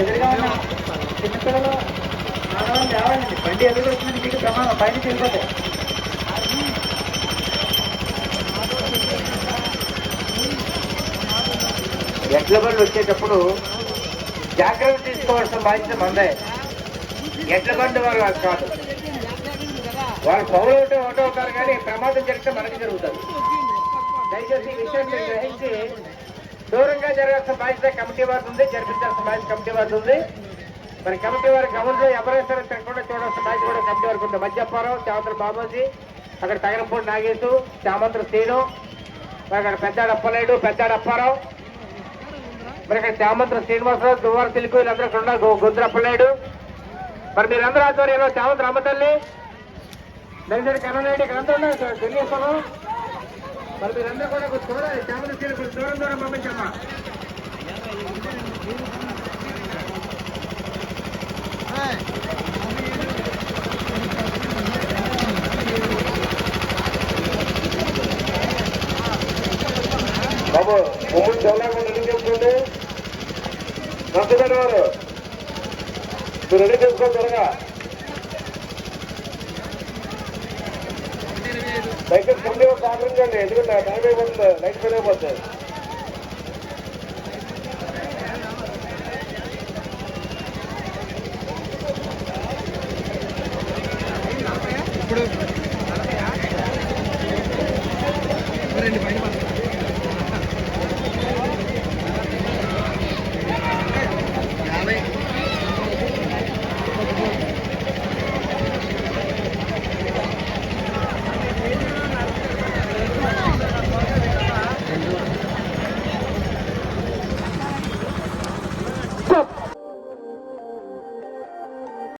ఎదురుగా బండి ఎదురుగా ఎడ్ల బండ్లు వచ్చేటప్పుడు జాగ్రత్త తీసుకోవాల్సిన బాధ్యత మందే ఎడ్లబండి వాళ్ళు కాదు. వాళ్ళు పౌరులు ఉంటే ఒకటో అవుతారు కానీ ప్రమాదం జరిగితే మనకి జరుగుతుంది. దయచేసి ఈ విషయాన్ని గ్రహించి దూరంగా జరగాల్సిన బాధ్యత కమిటీ వారికి ఉంది జరిపించాల్సిన బాధ్యత కమిటీ వారికి ఉంది. మరి కమిటీ వారి గమనంలో ఎవరైనా సరే తిరగకుండా చూడాల్సిన బాధ్యత కూడా కమిటీ వారికి ఉంది. మధ్యప్పారావు చామంత్ర బాబాజీ అక్కడ తగరంపూడి నాగేశు చామంత్ర శ్రీను మరి అక్కడ పెద్దాడు అప్పలేడు పెద్దాడు అప్పారావు మరి ఇక్కడ చామంత్ర శ్రీనివాసరావు దువ్వార తెలుగు వీళ్ళందరూ ఇక్కడ ఉన్నారు. గొ- అప్పలేడు. మరి మీరందరూ ఆధ్వర్యంలో చామంత్ర అమ్మతల్లి దయచేసి కరుణారెడ్డి ఇక్కడ అంతా ఉన్నారు. సార్ తెలియస్తాను మరి మీరందరూ కూడా కొంచెం చూడాలి. చేపలు తీరు కొంచెం దూరం దూరం పంపించమ్మా. బాబు ఉమ్మడి చదవకుండా రెడీ చేసుకోండి నచ్చగండి వారు. మీరు రెడీ చేసుకోండి త్వరగా ఆదరించండి ఎందుకంటే టైం అయిపోతుంది లైట్ ఫెయిల్ అయిపోతుంది. ఇప్పుడు